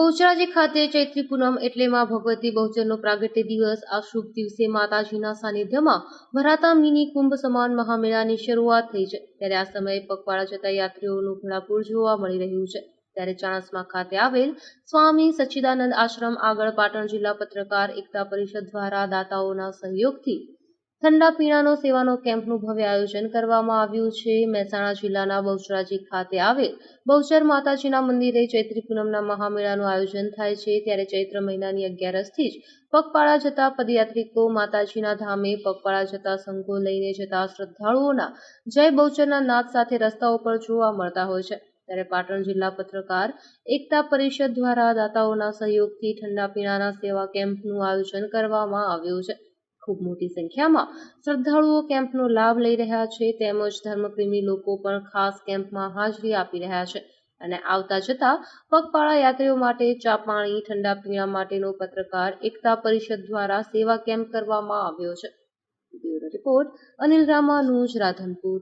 બહુચરાજી ખાતે ચૈત્રી પૂનમ એટલે માં ભગવતી બહુચરનો પ્રાગટ્ય દિવસ. આ શુભ દિવસે માતાજીના સાનિધ્યમાં ભરાતા મિની કુંભ સમાન મહામેળાની શરૂઆત થઈ છે. ત્યારે આ સમયે પગપાળા જતા યાત્રીઓનું ઘોડાપૂર જોવા મળી રહ્યું છે. ત્યારે ચાણસમા ખાતે આવેલ સ્વામી સચ્ચિદાનંદ આશ્રમ આગળ પાટણ જિલ્લા પત્રકાર એકતા પરિષદ દ્વારા દાતાઓના સહયોગથી ઠંડા પીણાનો સેવાનો કેમ્પનું ભવ્ય આયોજન કરવામાં આવ્યું છે. મહેસાણા જિલ્લાના બહુચરાજી ખાતે આવેલ બહુચર માતાજીના મંદિરે ચૈત્રી પૂનમના મહામેળાનું આયોજન થાય છે. ત્યારે ચૈત્ર મહિનાની અગિયારસથી જ પગપાળા જતા પદયાત્રિકો માતાજીના ધામે પગપાળા જતા સંઘો લઈને જતા શ્રદ્ધાળુઓના જય બહુચરના નાદ સાથે રસ્તાઓ પર જોવા મળતા હોય છે. ત્યારે પાટણ જિલ્લા પત્રકાર એકતા પરિષદ દ્વારા દાતાઓના સહયોગથી ઠંડા પીણાના સેવા કેમ્પનું આયોજન કરવામાં આવ્યું છે. ખૂબ મોટી સંખ્યામાં શ્રદ્ધાળુઓ કેમ્પનો લાભ લઈ રહ્યા છે. તેમજ ધર્મપ્રેમી લોકો પણ ખાસ કેમ્પમાં હાજરી આપી રહ્યા છે. અને આવતા જતા પગપાળા યાત્રીઓ માટે ચા પાણી, ઠંડા પીણા માટેનો પત્રકાર એકતા પરિષદ દ્વારા સેવા કેમ્પ કરવામાં આવ્યો છે. Bureau report Anil Ramanuj, Radhanpur.